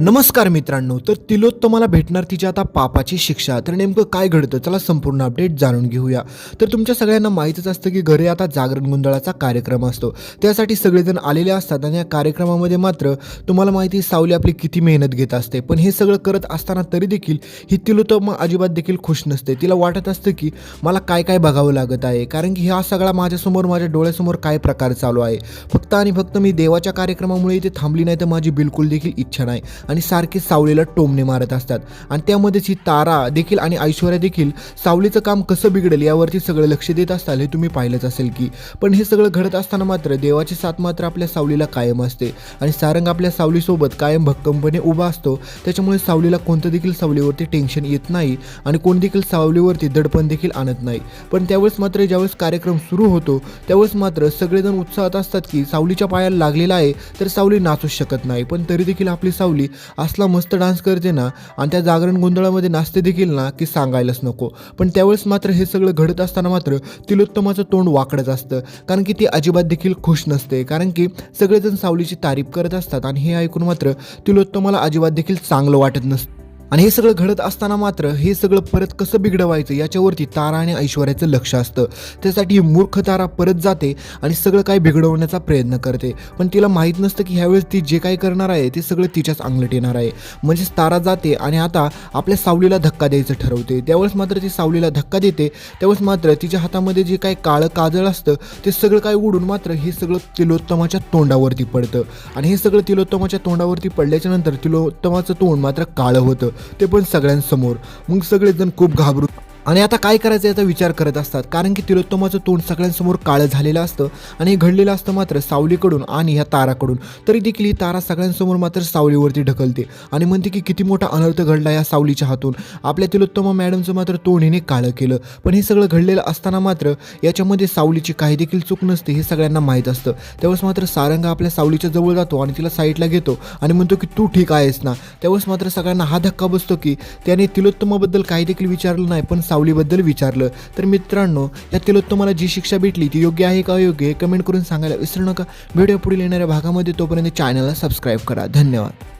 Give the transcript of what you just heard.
नमस्कार मित्रांनो तर तिलोत्तमाला भेटणार तिच्या आता पापाची शिक्षा. तर नेमकं काय घडतं? चला संपूर्ण अपडेट जाणून घेऊया. तर तुमच्या सगळ्यांना माहीतच असतं की घरी आता जागरण गोंधळाचा कार्यक्रम असतो. त्यासाठी सगळेजण आलेले असतात आणि या कार्यक्रमामध्ये मात्र तुम्हाला माहिती सावली आपली किती मेहनत घेत असते. पण हे सगळं करत असताना तरी देखील ही तिलोत्तमा अजिबात देखील खुश नसते. तिला वाटत असतं की मला काय काय बघावं लागत आहे. कारण की हा सगळा माझ्यासमोर माझ्या डोळ्यासमोर काय प्रकार चालू आहे? फक्त आणि फक्त मी देवाच्या कार्यक्रमामुळे इथे थांबली नाही तर माझी बिलकुल देखील इच्छा नाही. आणि सारखे सावलीला टोमणे मारत असतात. आणि त्यामध्येच ही तारा देखील आणि ऐश्वर्या देखील सावलीचं काम कसं बिघडेल यावरती सगळं लक्ष देत असताल हे तुम्ही पाहिलंच असेल की. पण हे सगळं घडत असताना मात्र देवाची साथ मात्र आपल्या सावलीला कायम असते. आणि सारंग आपल्या सावलीसोबत कायम भक्कमपणे उभा असतो. त्याच्यामुळे सावलीला कोणतं देखील सावलीवरती टेन्शन येत नाही आणि कोण देखील सावलीवरती दडपण देखील आणत नाही. पण त्यावेळेस मात्र ज्यावेळेस कार्यक्रम सुरू होतो त्यावेळेस मात्र सगळेजण उत्साहात असतात की सावलीच्या पायाला लागलेला आहे तर सावली नाचूच शकत नाही. पण तरी देखील आपली सावली असला मस्त डान्स करते ना आणि त्या जागरण गोंधळामध्ये नाचते देखील ना की सांगायलाच नको. पण त्यावेळेस मात्र हे सगळं घडत असताना मात्र तिलोत्तमाचं तोंड वाकडत असतं. कारण की ती अजिबात देखील खुश नसते. कारण की सगळेजण सावलीची तारीफ करत असतात आणि हे ऐकून मात्र तिलोत्तमाला अजिबात देखील चांगलं वाटत नसतं. आणि हे सगळं घडत असताना मात्र हे सगळं परत कसं बिघडवायचं याच्यावरती तारा आणि ऐश्वर्याचं लक्ष असतं. त्यासाठी मूर्ख तारा परत जाते आणि सगळं काय बिघडवण्याचा प्रयत्न करते. पण तिला माहीत नसतं की ह्यावेळेस ती जे काय करणार आहे ते सगळं तिच्याच अंगलट येणार आहे. म्हणजेच तारा जाते आणि आता आपल्या सावलीला धक्का द्यायचं ठरवते. त्यावेळेस मात्र ती सावलीला धक्का देते. त्यावेळेस मात्र तिच्या हातामध्ये जे काय काळं काजळ असतं ते सगळं काय उडून मात्र हे सगळं तिलोत्तमाच्या तोंडावरती पडतं. आणि हे सगळं तिलोत्तमाच्या तोंडावरती पडल्याच्या नंतर तिलोत्तमाचं तोंड मात्र काळं होतं. ते पण सगळ्यांसमोर. मग सगळेजण खूप घाबरून आणि आता काय करायचं याचा विचार करत असतात. कारण की तिलोत्तमाचं तोंड सगळ्यांसमोर काळं झालेलं असतं आणि हे घडलेलं असतं मात्र सावलीकडून आणि ह्या ताराकडून. तरी देखील ही तारा सगळ्यांसमोर मात्र सावलीवरती ढकलते आणि म्हणते की किती मोठा अनर्थ घडला या सावलीच्या हातून. आपल्या तिलोत्तमा मॅडमचं मात्र तोंड हिने काळं केलं. पण हे सगळं घडलेलं असताना मात्र याच्यामध्ये सावलीची काही देखील चूक नसते हे सगळ्यांना माहीत असतं. त्यावेळेस मात्र सारंग आपल्या सावलीच्या जवळ जातो आणि तिला साईडला घेतो आणि म्हणतो की तू ठीक आहेस ना? त्यावेळेस मात्र सगळ्यांना हा धक्का बसतो की त्याने तिलोत्तमाबद्दल काही देखील विचारलं नाही पण सावलीबद्दल विचारलं. तर मित्रांनो या तिलोत्तमाला जी शिक्षा भेटली ती योग्य आहे का अयोग्य हे कमेंट करून सांगायला विसरू नका. व्हिडिओ पुढील येणाऱ्या भागामध्ये तोपर्यंत चॅनलला सबस्क्राईब करा. धन्यवाद.